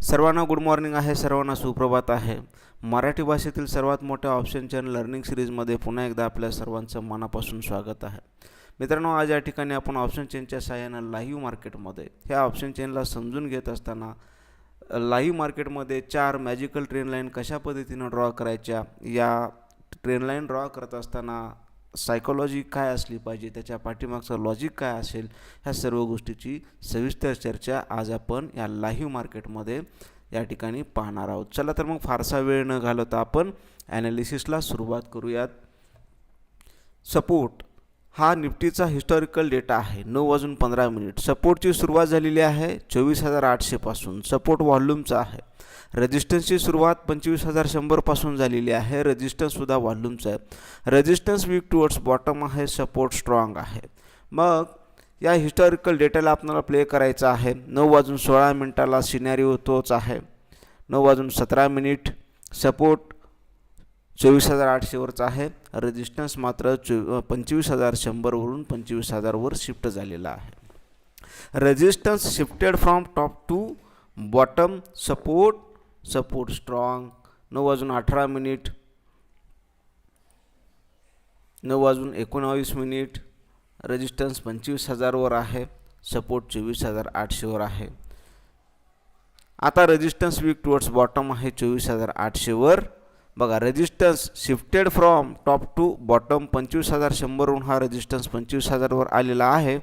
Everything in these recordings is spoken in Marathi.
सर्वांना गुड मॉर्निंग आहे सर्वांना सुप्रभात आहे. मराठी भाषेतील सर्वात मोठ्या ऑप्शन चेन लर्निंग सिरीजमध्ये पुन्हा एकदा आपल्या सर्वांचं मनापासून स्वागत आहे. मित्रांनो आज या ठिकाणी आपण ऑप्शन चेनच्या सहाय्यानं लाईव्ह मार्केटमध्ये ह्या ऑप्शन चेनला समजून घेत असताना लाईव्ह मार्केटमध्ये चार मॅजिकल ट्रेन लाईन कशा पद्धतीनं ड्रॉ करायच्या या ट्रेन लाईन ड्रॉ करत असताना सायकोलॉजी काय असली पाहिजे त्याच्या पाठीमागचं लॉजिक काय असेल ह्या सर्व गोष्टीची सविस्तर चर्चा आज आपण या लाईव्ह मार्केटमध्ये या ठिकाणी पाहणार आहोत. चला तर मग फारसा वेळ न घालवता आपण ॲनालिसिसला सुरुवात करूयात. सपोर्ट हा निफ्टीचा हिस्टॉरिकल डेटा आहे. नऊ वाजून पंधरा मिनिट सपोर्टची सुरुवात झालेली आहे चोवीस हजार आठशेपासून सपोर्ट व्हॉल्यूमचा आहे. रेजिस्टन्सची सुरुवात पंचवीस हजार शंभरपासून झालेली आहे. रेजिस्टन्ससुद्धा व्हॉल्यूमचा आहे. रेजिस्टन्स वीक टुवर्ड्स बॉटम आहे. सपोर्ट स्ट्रॉंग आहे. मग या हिस्टॉरिकल डेटाला आपल्याला प्ले करायचा आहे. नऊ वाजून सोळा मिनिटाला सिनॅरिओ तोच आहे. नऊ वाजून सतरा मिनिट सपोर्ट चोवीस हजार आठशेवरचा आहे. रेजिस्टन्स मात्र चो पंचवीस हजार शंभरवरून पंचवीस हजारवर शिफ्ट झालेला आहे. Resistance shifted from top to bottom support support strong नऊ वाजून अठरा मिनिट. नऊ वाजून एकोणावीस मिनिट. रेजिस्टन्स पंचवीस हजारवर आहे. सपोर्ट चोवीस हजार आठशेवर आहे. आता रेजिस्टन्स वीक टुवर्ड्स बॉटम आहे. चोवीस हजार आठशेवर बघा resistance shifted from top to bottom पंचवीस हजार शंभरहून हा रेजिस्टन्स पंचवीस हजारवर आलेला आहे.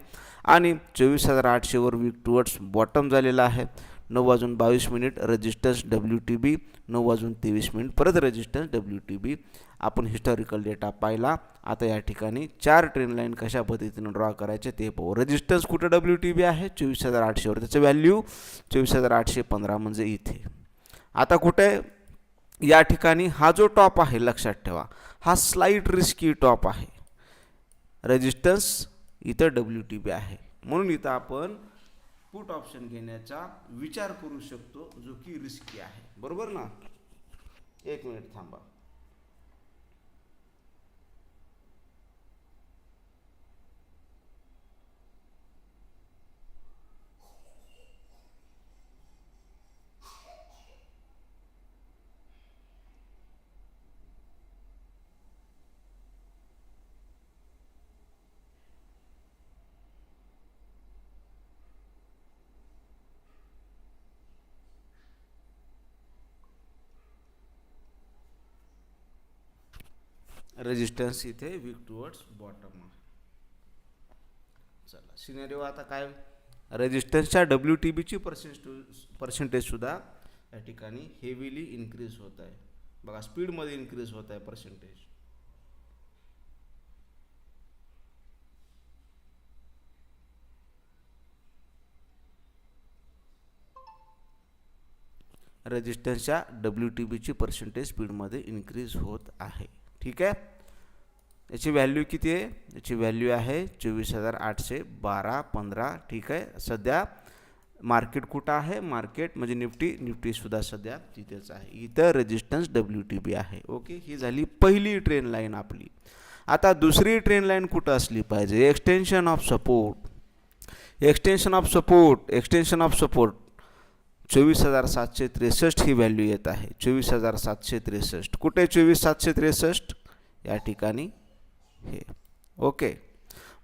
आणि चोवीस हजार आठशेवर वीक टुवर्ड्स बॉटम झालेला आहे. नऊ वाजून बावीस minute resistance W T B नऊ वाजून तेवीस मिनिट परत रेजिस्टन्स डब्ल्यू टी बी आपण हिस्टॉरिकल डेटा पाहिला. आता या ठिकाणी चार ट्रेन लाईन कशा पद्धतीनं ड्रॉ करायचे ते पाहू. रेजिस्टन्स कुठं डब्ल्यू टी बी आहे? चोवीस हजार आठशेवर त्याचं व्हॅल्यू चोवीस हजार आठशे पंधरा म्हणजे इथे. आता कुठे? या ठिकाणी हा जो टॉप आहे लक्षात ठेवा. हा स्लाईट रिस्की टॉप आहे. रेजिस्टन्स इथं डब्ल्यू टी बी आहे. म्हणून इथं आपण पुट ऑप्शन घेण्याचा विचार करू शकतो जो की रिस्की आहे. बरोबर ना? एक मिनिट थांबा. रेजिस्टन्स इथे वीक टुवर्ड्स बॉटम चला सिनेरिओ आता काय? रेजिस्टन्सच्या डब्ल्यू टी बीची पर्सेंट पर्सेंटेजसुद्धा या ठिकाणी हेवीली इन्क्रीज होत आहे. बघा स्पीडमध्ये इन्क्रीज होत आहे पर्सेंटेज रेजिस्टन्सच्या डब्ल्यू टी बीची पर्सेंटेज स्पीडमध्ये इन्क्रीज होत आहे. ठीक आहे? याची व्हॅल्यू किती आहे? याची व्हॅल्यू आहे चोवीस हजार आठशे बारा पंधरा ठीक आहे? सध्या मार्केट कुठं आहे? मार्केट म्हणजे निफ्टी निफ्टीसुद्धा सध्या तिथेच आहे. इथं रेजिस्टन्स डब्ल्यू टी बी आहे. ओके ही झाली पहिली ट्रेन लाईन आपली. आता दुसरी ट्रेन लाईन कुठं असली पाहिजे? Extension of support extension of support extension of support चोवीस हजार सातशे त्रेसष्ट ही व्हॅल्यू येत आहे. चोवीस हजार सातशे त्रेसष्ट. कुठे चोवीस सातशे त्रेसष्ट? या ठिकाणी हे. ओके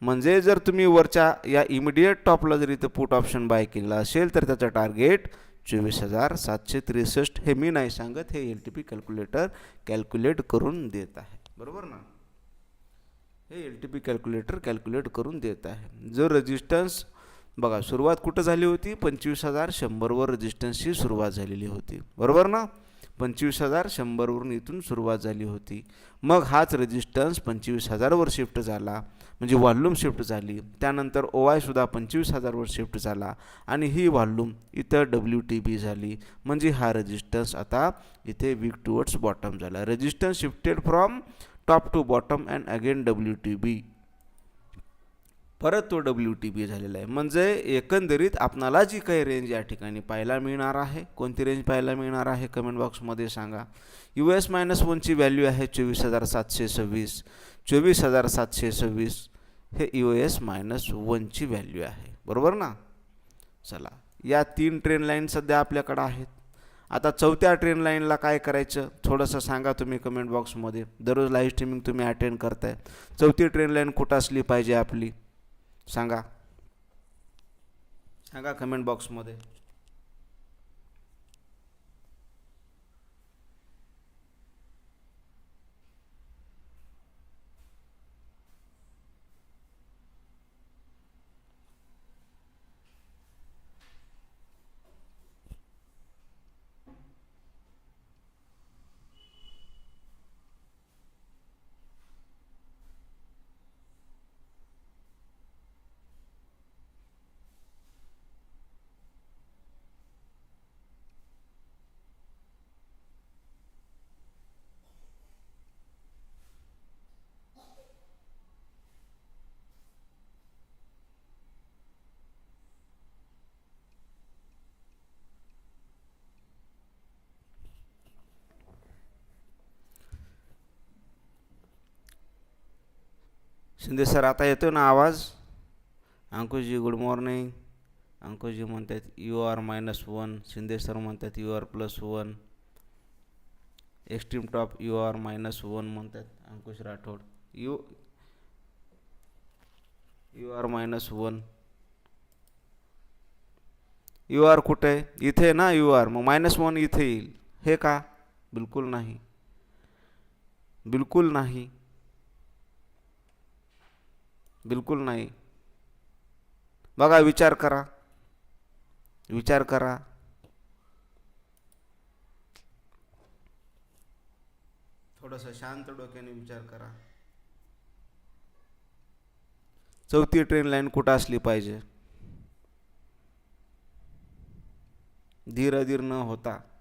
म्हणजे जर तुम्ही वरच्या या इमिडिएट टॉपला जर इथं पुट ऑप्शन बाय केलं असेल तर त्याचं टार्गेट चोवीस हजार सातशे त्रेसष्ट हे मी नाही सांगत हे L T P calculator calculate करून देत आहे. बरोबर ना? हे L T P calculator calculate करून देत आहे. जो रेजिस्टन्स बघा सुरुवात कुठं झाली होती? पंचवीस हजार शंभरवर रजिस्टन्सची सुरुवात झालेली होती. बरोबर ना? पंचवीस हजार शंभरवरून इथून सुरुवात झाली होती. मग हाच रेजिस्टन्स पंचवीस हजारवर शिफ्ट झाला. म्हणजे व्हॉल्यूम शिफ्ट झाली. त्यानंतर ओ आयसुद्धा पंचवीस हजारवर शिफ्ट झाला. आणि ही व्हॉल्यूम इथं डब्ल्यू टी बी झाली. म्हणजे हा रेजिस्टन्स आता इथे वीक टुवर्ड्स बॉटम झाला. Resistance shifted from top to bottom and again W T B. परत तो डब्ल्यू टी बी झालेला आहे. म्हणजे एकंदरीत आपणाला जी काही रेंज या ठिकाणी पाहायला मिळणार आहे कोणती रेंज पाहायला मिळणार आहे कमेंट बॉक्समध्ये सांगा. यू एस मायनस वनची व्हॅल्यू आहे चोवीस हजार सातशे सव्वीस. चोवीस हजार सातशे सव्वीस हे यू एस मायनस वनची व्हॅल्यू आहे. बरोबर ना? चला या तीन ट्रेन लाईन सध्या आपल्याकडं आहेत. आता चौथ्या ट्रेन लाईनला काय करायचं? थोडंसं सांगा तुम्ही कमेंट बॉक्समध्ये दररोज लाईव्ह स्ट्रीमिंग तुम्ही अटेंड करताय. चौथी ट्रेन लाईन कुठं असली पाहिजे आपली? सांगा. सांगा कमेंट बॉक्समध्ये शिंदे सर आता येतो ना आवाज? अंकुशजी गुड मॉर्निंग अंकुशजी म्हणतात U R minus one Shinde sir म्हणतात U R plus one extreme top U R minus one म्हणतात Ankush Rathod. U U R minus one U R कुठे? इथे ना यू आर मग मायनस वन इथे येईल. हे का? बिलकुल नाही. बिलकुल नाही. बिलकुल नाही. बघा विचार करा. विचार करा. थोडंसं शांत डोक्याने विचार करा. चौथी ट्रेन लाईन कुठं असली पाहिजे? धीर न होता.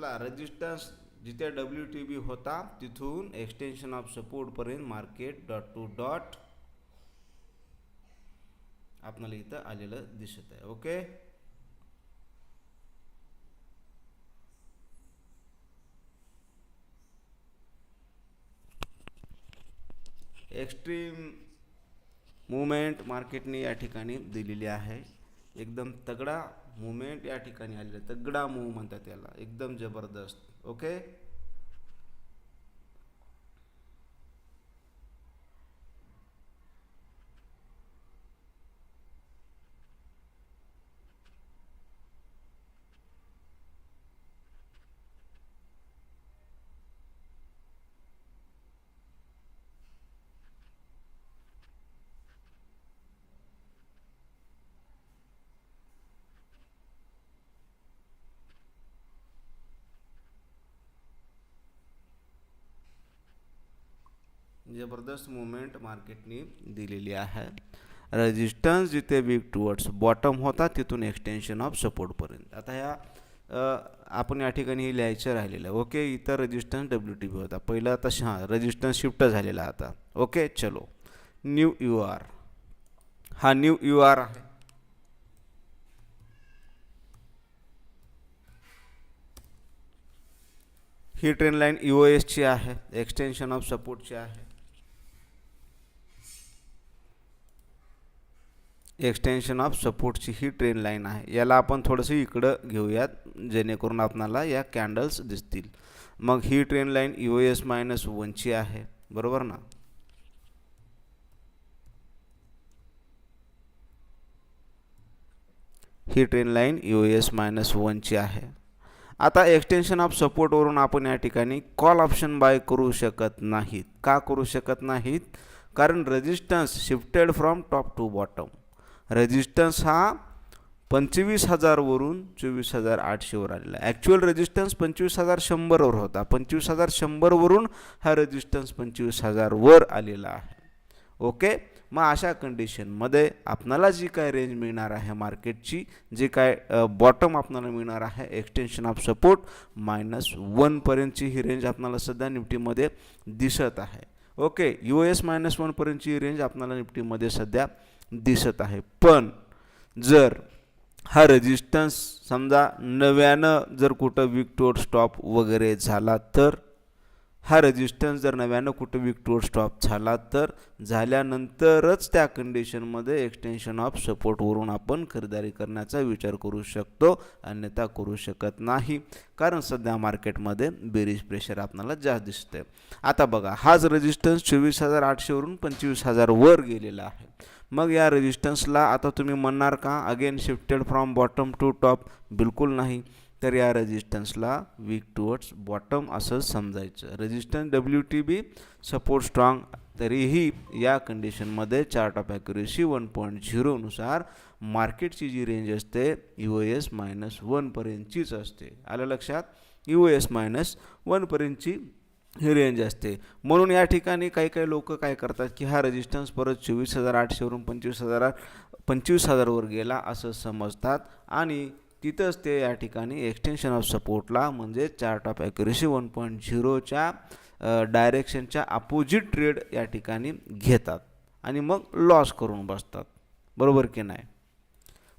त्याला रेजिस्टन्स जिथे डब्ल्यू टी बी होता तिथून एक्सटेन्शन ऑफ सपोर्टपर्यंत मार्केट डॉट टू डॉट आपल्याला इथं आलेलं दिसत आहे ओके एक्स्ट्रीम मुवमेंट मार्केटने या ठिकाणी दिलेली आहे. एकदम तगडा मुवमेंट या ठिकाणी आलेला आहे. तगडा मूव म्हणतात त्याला एकदम जबरदस्त. ओके जबरदस्त मुवमेंट मार्केटने दिलेली आहे. रेजिस्टन्स जिथे वीक टुवर्ड्स बॉटम होता तिथून एक्सटेन्शन ऑफ सपोर्टपर्यंत आता ह्या आपण या ठिकाणी हे लिहायचं राहिलेलं आहे. ओके इथं रेजिस्टन्स डब्ल्यू टी बी होता. पहिला आता हां रेजिस्टन्स शिफ्ट झालेला आता. ओके चलो. न्यू यू आर हा न्यू यू आर आहे. ही ट्रेन लाईन यू ओ एसची आहे. एक्सटेन्शन ऑफ सपोर्टची आहे. एक्सटेन्शन ऑफ सपोर्टची ही ट्रेन लाईन आहे. याला आपण थोडंसं इकडं घेऊयात जेणेकरून आपणाला या कॅन्डल्स दिसतील. मग ही trend line U S minus वनची आहे. बरोबर ना? ही trend line U S minus वनची आहे. आता एक्सटेन्शन ऑफ सपोर्टवरून आपण या ठिकाणी कॉल ऑप्शन बाय करू शकत नाहीत. का करू शकत नाहीत? कारण resistance shifted from top to bottom resistance हा पंचवीस हजारवरून चोवीस हजार आठशेवर आलेला आहे. ॲक्च्युअल रेजिस्टन्स पंचवीस हजार शंभरवर होता. पंचवीस हजार शंभरवरून हा रेजिस्टन्स पंचवीस हजारवर आलेला आहे. ओके मग अशा कंडिशनमध्ये आपणाला जी काय रेंज मिळणार आहे मार्केटची जे काय बॉटम आपणाला मिळणार आहे एक्सटेन्शन ऑफ सपोर्ट मायनस वनपर्यंतची ही रेंज आपणाला सध्या निफ्टीमध्ये दिसत आहे. ओके यू एस मायनस वनपर्यंतची रेंज आपणाला निफ्टीमध्ये सध्या दिसत आहे. पण जर हा रेजिस्टन्स समजा नव्यानं जर कुठं विकटोर स्टॉप वगैरे झाला तर हा रेजिस्टन्स जर नव्यानं कुठं विकटोर स्टॉप झाला तर झाल्यानंतरच त्या कंडिशनमध्ये एक्सटेन्शन ऑफ सपोर्टवरून आपण खरेदारी करण्याचा विचार करू शकतो अन्यथा करू शकत नाही. कारण सध्या मार्केटमध्ये बेरीज प्रेशर आपल्याला जास्त दिसतंय. आता बघा हाच रेजिस्टन्स चोवीस हजार आठशेवरून पंचवीस हजार वर गेलेला आहे. मग या रेजिस्टन्सला आता तुम्ही म्हणणार का? Again shifted from bottom to top बिलकुल नाही. तर या रेजिस्टन्सला वीक टुवर्ड्स बॉटम असं समजायचं. Resistance W T B support strong तरीही या कंडिशनमध्ये chart of accuracy one point झिरोनुसार मार्केटची जी रेंज असते यू एस मायनस वनपर्यंतचीच असते. आलं लक्षात? यू एस मायनस वनपर्यंतची ही रेंज असते. म्हणून या ठिकाणी काही काही लोक काय करतात की हा रेजिस्टन्स परत चोवीस हजार आठशेवरून पंचवीस हजार पंचवीस हजारवर गेला असं समजतात. आणि तिथंच ते या ठिकाणी एक्सटेन्शन ऑफ सपोर्टला म्हणजे chart of accuracy one point झिरोच्या डायरेक्शनच्या अपोजिट ट्रेड या ठिकाणी घेतात. आणि मग लॉस करून बसतात. बरोबर की नाही?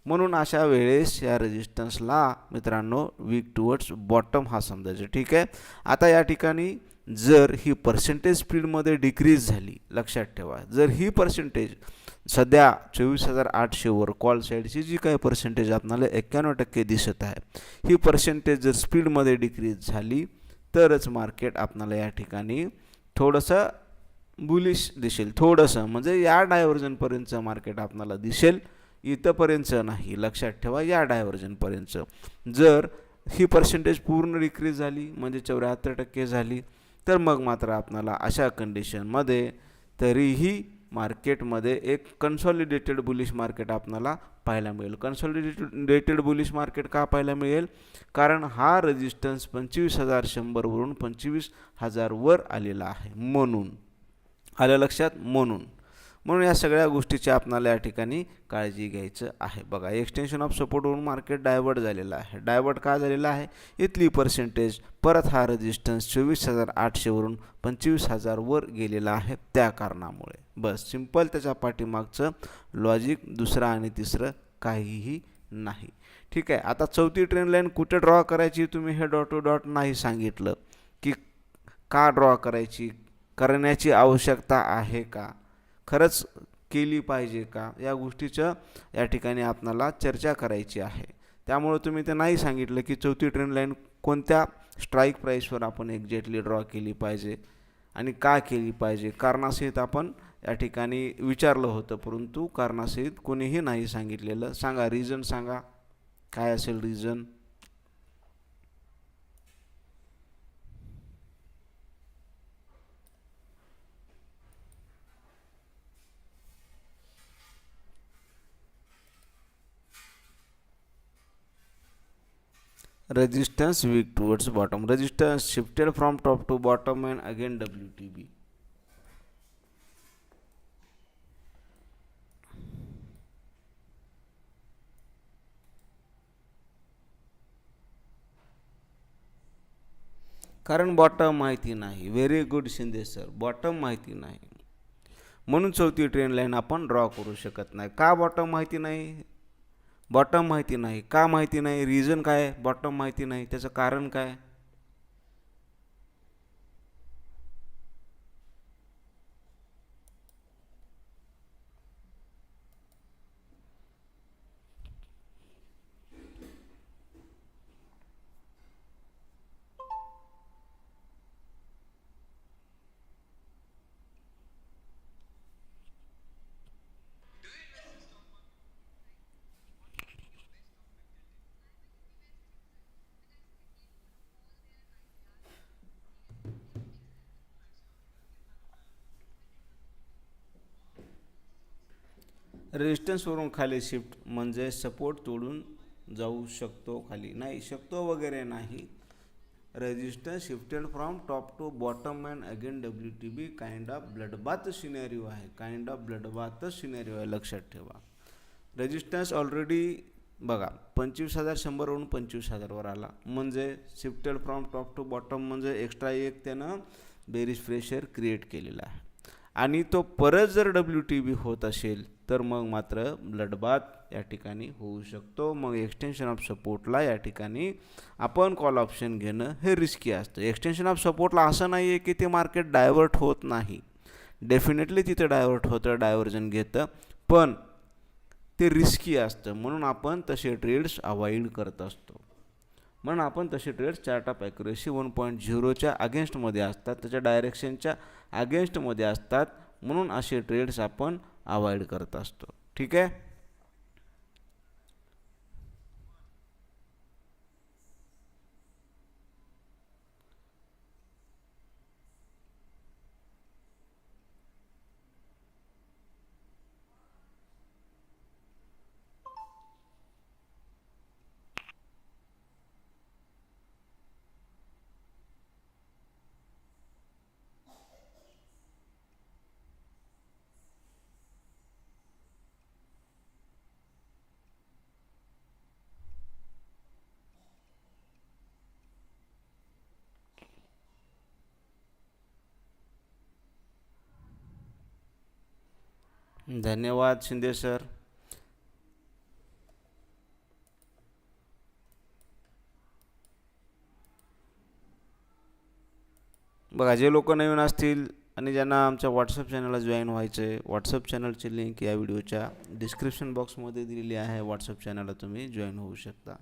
म्हणून अशा वेळेस या रेजिस्टन्सला मित्रांनो वीक टुवर्ड्स बॉटम हा समजायचं. ठीक आहे? आता या ठिकाणी जर ही पर्सेंटेज स्पीडमध्ये डिक्रीज झाली लक्षात ठेवा. जर ही पर्सेंटेज सध्या चोवीस हजार आठशेवर कॉल साईडची जी काही पर्सेंटेज आपल्याला एक्क्याण्णव टक्के दिसत आहे ही पर्सेंटेज जर स्पीडमध्ये डिक्रीज झाली तरच मार्केट आपणाला या ठिकाणी थोडंसं बुलिश दिसेल. थोडंसं म्हणजे या डायव्हर्जनपर्यंतचं मार्केट आपणाला दिसेल. इथंपर्यंतचं नाही लक्षात ठेवा या डायव्हर्जनपर्यंतचं जर ही पर्सेंटेज पूर्ण डिक्रीज झाली म्हणजे चौऱ्याहत्तर टक्के झाली तर मग मात्र आपणाला अशा कंडिशनमध्ये तरीही मार्केटमध्ये एक कन्सॉलिडेटेड बुलिश मार्केट आपणाला पाहायला मिळेल. कन्सॉलिडेटेड बुलिश मार्केट का पाहायला मिळेल? कारण हा रेजिस्टन्स पंचवीस हजार शंभरवरून पंचवीस हजारवर आलेला आहे. म्हणून आलं लक्षात? म्हणून. म्हणून या सगळ्या गोष्टीची आपणाला या ठिकाणी काळजी घ्यायचं आहे. बघा एक्सटेन्शन ऑफ सपोर्टवरून मार्केट डायवर्ट झालेलं आहे. डायवर्ट का झालेलं आहे? इथली पर्सेंटेज परत हा रजिस्टन्स चोवीस हजार आठशेवरून पंचवीस हजारवर गेलेला आहे त्या कारणामुळे. बस सिंपल त्याच्या पाठीमागचं लॉजिक दुसरं आणि तिसरं काहीही नाही. ठीक आहे आता चौथी ट्रेन लाईन कुठे ड्रॉ करायची? तुम्ही हे डॉट टू डॉट नाही सांगितलं की का ड्रॉ करायची? करण्याची आवश्यकता आहे का? खरंच केली पाहिजे का? या गोष्टीचं या ठिकाणी आपणाला चर्चा करायची आहे. त्यामुळं तुम्ही ते नाही सांगितलं की चौथी ट्रेन लाईन कोणत्या स्ट्राईक प्राईसवर आपण एक्झॅक्टली ड्रॉ केली पाहिजे आणि का केली पाहिजे? कारणासहित आपण या ठिकाणी विचारलं होतं परंतु कारणासहित कोणीही नाही सांगितलेलं. सांगा रिझन सांगा. काय असेल reason resistance weak towards bottom resistance shifted from top to bottom and again WTB कारण बॉटम माहिती नाही very good Shinde sir bottom माहिती नाही म्हणून चौथी ट्रेन लाईन आपण ड्रॉ करू शकत नाही का बॉटम माहिती नाही बॉटम माहिती नाही. का माहिती नाही? रिझन काय? बॉटम माहिती नाही. त्याचं कारण काय? रेजिस्टन्सवरून खाली शिफ्ट म्हणजे सपोर्ट तोडून जाऊ शकतो खाली. नाही शकतो वगैरे नाही. Resistance shifted from top to bottom and again W T B kind of bloodbath scenario आहे. काइंड ऑफ ब्लडबाथ सिनेरिओ आहे लक्षात ठेवा. रेजिस्टन्स ऑलरेडी बघा पंचवीस हजार शंभरवरून पंचवीस हजारवर आला. म्हणजे shifted from top to bottom म्हणजे एक्स्ट्रा एक त्यानं बेरीज प्रेशर क्रिएट केलेला आहे. आणि तो परत जर डब्ल्यू टी बी होत असेल तर मग मात्र लढबात या ठिकाणी होऊ शकतो. मग एक्सटेन्शन ऑफ सपोर्टला या ठिकाणी आपण कॉल ऑप्शन घेणं हे रिस्की असतं. एक्सटेन्शन ऑफ सपोर्टला असं नाही आहे की ते मार्केट डायव्हर्ट होत नाही. डेफिनेटली तिथं डायव्हर्ट होतं डायव्हर्जन घेतं. पण ते रिस्की असतं. म्हणून आपण तसे ट्रेड्स अवॉइड करत असतो. म्हणून आपण तसे trades chart of accuracy one point झिरोच्या अगेन्स्टमध्ये असतात. त्याच्या डायरेक्शनच्या अगेन्स्टमध्ये असतात. म्हणून असे ट्रेड्स आपण अवॉइड करत असतो. ठीक आहे? धन्यवाद शिंदे सर. बघा जे लोक नवीन असतील आणि ज्यांना आमच्या व्हॉट्सअप चॅनलला जॉईन व्हायचं आहे व्हॉट्सअप चॅनलची लिंक या व्हिडिओच्या डिस्क्रिप्शन बॉक्समध्ये दिलेली आहे. व्हॉट्सअप चॅनलला तुम्ही जॉईन होऊ शकता.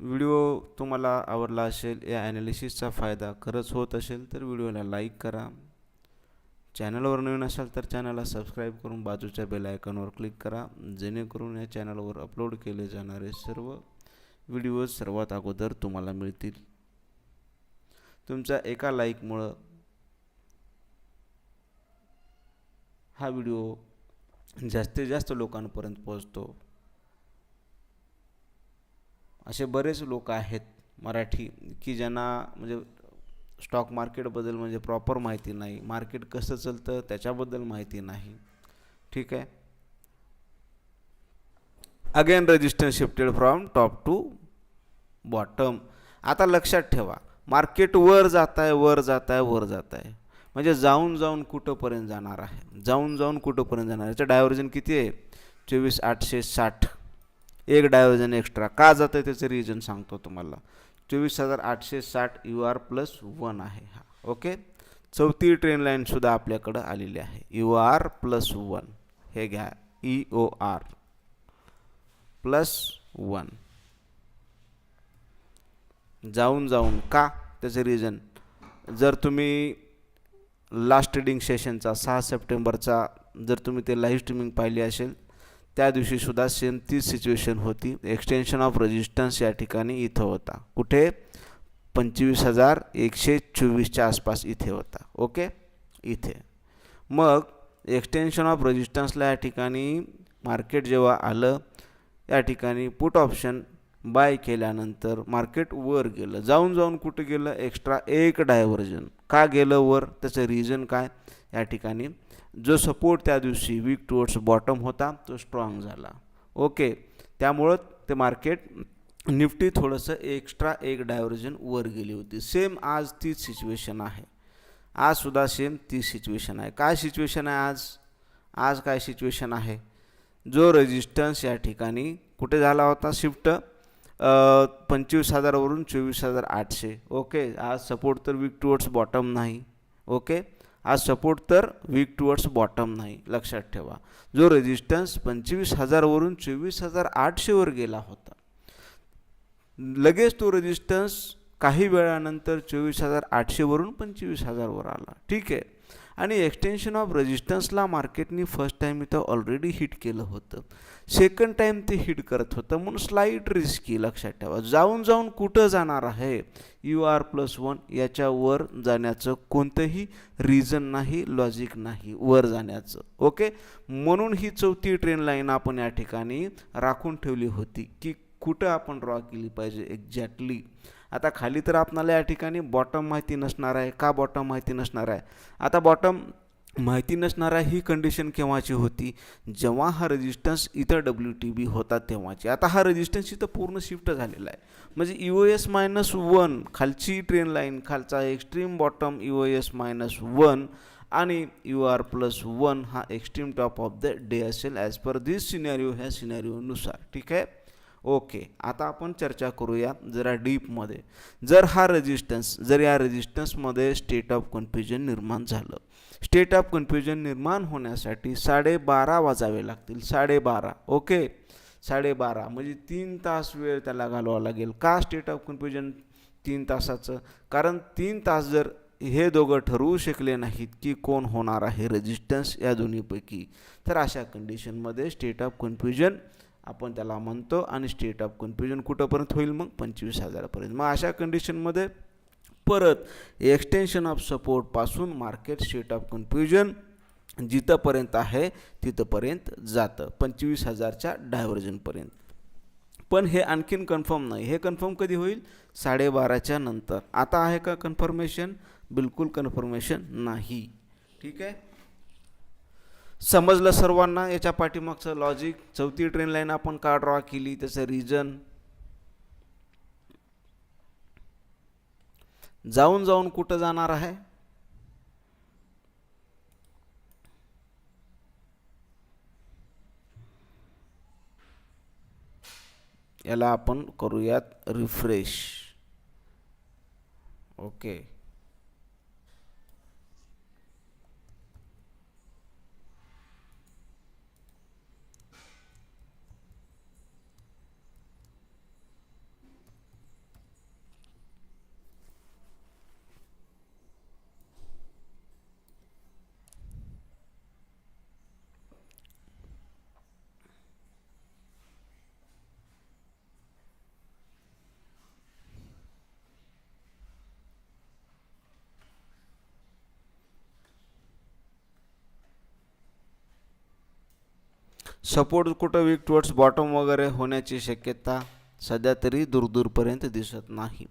व्हिडिओ तुम्हाला आवडला असेल या ॲनालिसिसचा फायदा खरंच होत असेल तर व्हिडिओला लाईक करा. चॅनलवर नवीन असाल तर चॅनलला सबस्क्राईब करून बाजूच्या बेल आयकॉनवर क्लिक करा. जेणेकरून या चॅनलवर अपलोड केले जाणारे सर्व व्हिडिओज सर्वात अगोदर तुम्हाला मिळतील. तुमच्या एका लाईकमुळं हा व्हिडिओ जास्तीत जास्त लोकांपर्यंत पोहोचतो. असे बरेच लोक आहेत मराठी की ज्यांना म्हणजे स्टॉक मार्केटबद्दल म्हणजे प्रॉपर माहिती नाही. मार्केट कसं चालतं त्याच्याबद्दल माहिती नाही. ठीक आहे? Again resistance shifted from top to bottom आता लक्षात ठेवा. मार्केट वर जात आहे वर जात आहे वर जात आहे म्हणजे जाऊन जाऊन कुठंपर्यंत जाणार आहे? जाऊन जाऊन कुठंपर्यंत जाणार याचं डायव्हर्जन किती आहे? चोवीस आठशे साठ. एक डायव्हर्जन एक्स्ट्रा का जातं आहे त्याचं रिझन सांगतो तुम्हाला. चोवीस हजार आठशे साठ यू आर प्लस वन आहे हा. ओके चौथी ट्रेन लाईनसुद्धा आपल्याकडं आलेली आहे. यू आर प्लस वन हे घ्या. E O R plus one जाऊन जाऊन. का? त्याचं रिझन जर तुम्ही लास्ट ट्रेडिंग सेशनचा सहा सप्टेंबरचा जर तुम्ही ते लाईव्ह स्ट्रीमिंग पाहिली असेल त्या दिवशीसुद्धा सेम तीच सिच्युएशन होती. एक्सटेन्शन ऑफ रेजिस्टन्स या ठिकाणी इथं होता. कुठे? पंचवीस हजार एकशे चोवीसच्या आसपास इथे होता. ओके? इथे. मग एक्सटेन्शन ऑफ रेजिस्टन्सला या ठिकाणी मार्केट जेव्हा आलं या ठिकाणी पुट ऑप्शन बाय केल्यानंतर मार्केट वर गेलं. जाऊन जाऊन कुठं गेलं? एक्स्ट्रा एक डायव्हर्जन का गेलं वर? त्याचं रिझन काय? या ठिकाणी जो सपोर्ट त्या दिवशी वीक टुवर्ड्स बॉटम होता तो स्ट्रॉंग झाला. ओके त्यामुळं ते मार्केट निफ्टी थोडंसं एक्स्ट्रा एक डायव्हर्जन वर गेली होती. सेम आज तीच सिच्युएशन आहे. आजसुद्धा सेम ती सिच्युएशन आहे. काय सिच्युएशन आहे आज? आज काय सिच्युएशन आहे? जो रेजिस्टन्स या ठिकाणी कुठे झाला होता? शिफ्ट पंचवीस हजारावरून चोवीस हजार आठशे. ओके आज सपोर्ट तर वीक टुवर्ड्स बॉटम नाही. ओके आज सपोर्ट तर वीक टुवर्ड्स बॉटम नाही लक्षात ठेवा. जो रेजिस्टन्स पंचवीस हजारवरून चोवीस हजार आठशेवर गेला होता. लगेच तो रेजिस्टन्स काही वेळानंतर चोवीस हजार आठशेवरून पंचवीस हजारवर आला. ठीक आहे. आणि एक्सटेन्शन ऑफ रेजिस्टन्सला मार्केटनी फर्स्ट टाईम इथं ऑलरेडी हिट केलं होतं. सेकंड टाईम ते हिट करत होतं. म्हणून स्लाईट रिस्की लक्षात ठेवा. जाऊन जाऊन कुठं जाणार आहे? यू आर प्लस वन याच्यावर जाण्याचं कोणतंही रिझन नाही लॉजिक नाही वर जाण्याचं. ओके म्हणून ही चौथी ट्रेन लाईन आपण या ठिकाणी राखून ठेवली होती की कुठं आपण ड्रॉ केली पाहिजे एक्झॅक्टली आता खाली तर आपणाला या ठिकाणी बॉटम माहिती नसणार आहे. का बॉटम माहिती नसणार आहे? आता बॉटम माहिती नसणारा ही कंडिशन केव्हाची होती? जेव्हा हा रेजिस्टन्स इथं डब्ल्यू टी बी होता तेव्हाची. आता हा रेजिस्टन्स इथं पूर्ण शिफ्ट झालेला आहे. म्हणजे यू एस मायनस वन खालची ट्रेन लाईन खालचा extreme bottom U S minus one आणि यू आर प्लस वन हा extreme top of the day असेल ॲज पर दिस सिनॅरिओ ह्या सिनॅरिओनुसार ठीक आहे? ओके आता आपण चर्चा करूया जरा डीपमध्ये. जर हा रेजिस्टन्स जर या रेजिस्टन्समध्ये स्टेट ऑफ कन्फ्युजन निर्माण झालं. स्टेट ऑफ कन्फ्युजन निर्माण होण्यासाठी साडेबारा वाजावे लागतील. साडेबारा ओके? साडेबारा म्हणजे तीन तास वेळ त्याला घालवावा लागेल. का स्टेट ऑफ कन्फ्युजन तीन तासाचं? कारण तीन तास जर हे दोघं ठरवू शकले नाहीत की कोण होणार आहे रेजिस्टन्स या दोन्हीपैकी तर अशा कंडिशनमध्ये स्टेट ऑफ कन्फ्युजन आपण त्याला म्हणतो आणि स्टेट ऑफ कन्फ्युजन कुठंपर्यंत होईल मग? पंचवीस हजारापर्यंत. मग अशा कंडिशनमध्ये परत एक्सटेन्शन ऑफ सपोर्टपासून मार्केट स्टेट ऑफ कन्फ्युजन जिथंपर्यंत आहे तिथंपर्यंत जातं. पंचवीस हजारच्या डायव्हर्जनपर्यंत पण हे आणखीन कन्फर्म नाही. हे कन्फर्म कधी होईल? साडेबाराच्या नंतर. आता आहे का कन्फर्मेशन बिलकुल कन्फर्मेशन नाही. ठीक आहे? समजलं सर्वांना याच्या पाठीमागचं लॉजिक चौथी ट्रेन लाईन आपण का ड्रॉ केली त्याचं रिझन जाऊन जाऊन कुठं जाणार आहे? याला आपण करूयात रिफ्रेश ओके सपोर्ट कुठं वीक टुवर्ड्स बॉटम वगैरे होण्याची शक्यता सध्या तरी दूरदूरपर्यंत दिसत नाही.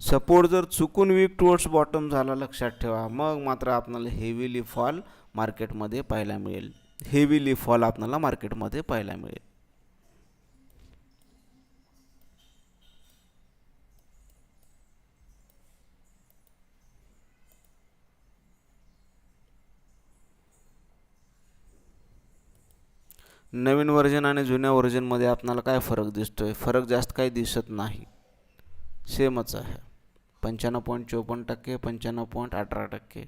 सपोर्ट जर चुकून वीक टुवर्ड्स बॉटम झाला लक्षात ठेवा. मग मात्र आपल्याला हेवीली फॉल मार्केटमध्ये पाहायला मिळेल. हेवीली फॉल आपल्याला मार्केटमध्ये पाहायला मिळेल. नवीन व्हर्जन आणि जुन्या व्हर्जनमध्ये आपल्याला काय फरक दिसतो आहे फरक जास्त काही दिसत नाही. सेमच आहे. पंच्याण्णव पॉईंट चोपन्न टक्के पंच्याण्णव पॉईंट अठरा टक्के.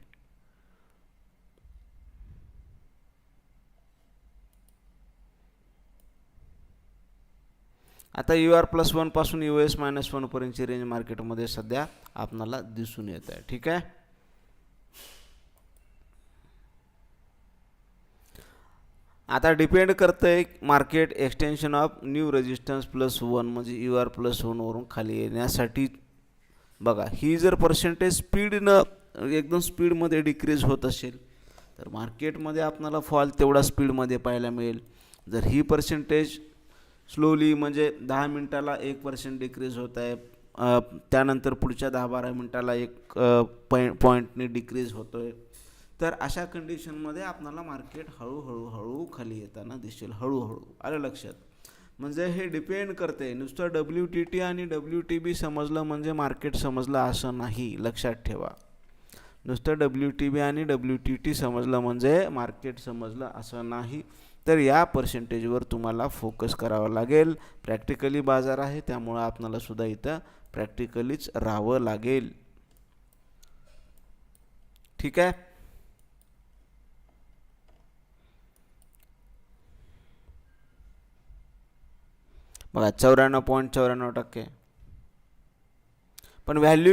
आता यू आर प्लस वनपासून यू एस मायनस वनपर्यंतची रेंज मार्केटमध्ये सध्या आपणाला दिसून येत आहे. ठीक आहे? आता डिपेंड करतं आहे market extension of new resistance plus one म्हणजे यू आर प्लस वनवरून खाली येण्यासाठी. बघा ही जर पर्सेंटेज स्पीडनं एकदम स्पीडमध्ये डिक्रीज होत असेल तर मार्केटमध्ये आपणाला फॉल तेवढा स्पीडमध्ये पाहायला मिळेल. जर ही पर्सेंटेज स्लोली म्हणजे दहा मिनटाला एक पर्सेंट डिक्रीज होत आहे त्यानंतर पुढच्या दहा बारा मिनटाला एक पॉईं पॉईंटने डिक्रीज होतो आहे तर अशा कंडिशनमध्ये आपणाला मार्केट हळूहळू हळू खाली येताना दिसेल हळूहळू. आलं लक्षात? म्हणजे हे डिपेंड करते. नुसतं डब्ल्यू टी टी आणि डब्ल्यू टी बी समजलं म्हणजे मार्केट समजलं असं नाही. लक्षात ठेवा. नुसतं डब्ल्यू टी बी आणि डब्ल्यू टी टी समजलं म्हणजे मार्केट समजलं असं नाही. तर या पर्सेंटेजवर तुम्हाला फोकस करावा लागेल. प्रॅक्टिकली बाजार आहे त्यामुळं आपणाला सुद्धा इथं प्रॅक्टिकलीच राहावं लागेल. ठीक आहे? बघा चौऱ्याण्णव पॉईंट चौऱ्याण्णव टक्के. पण व्हॅल्यू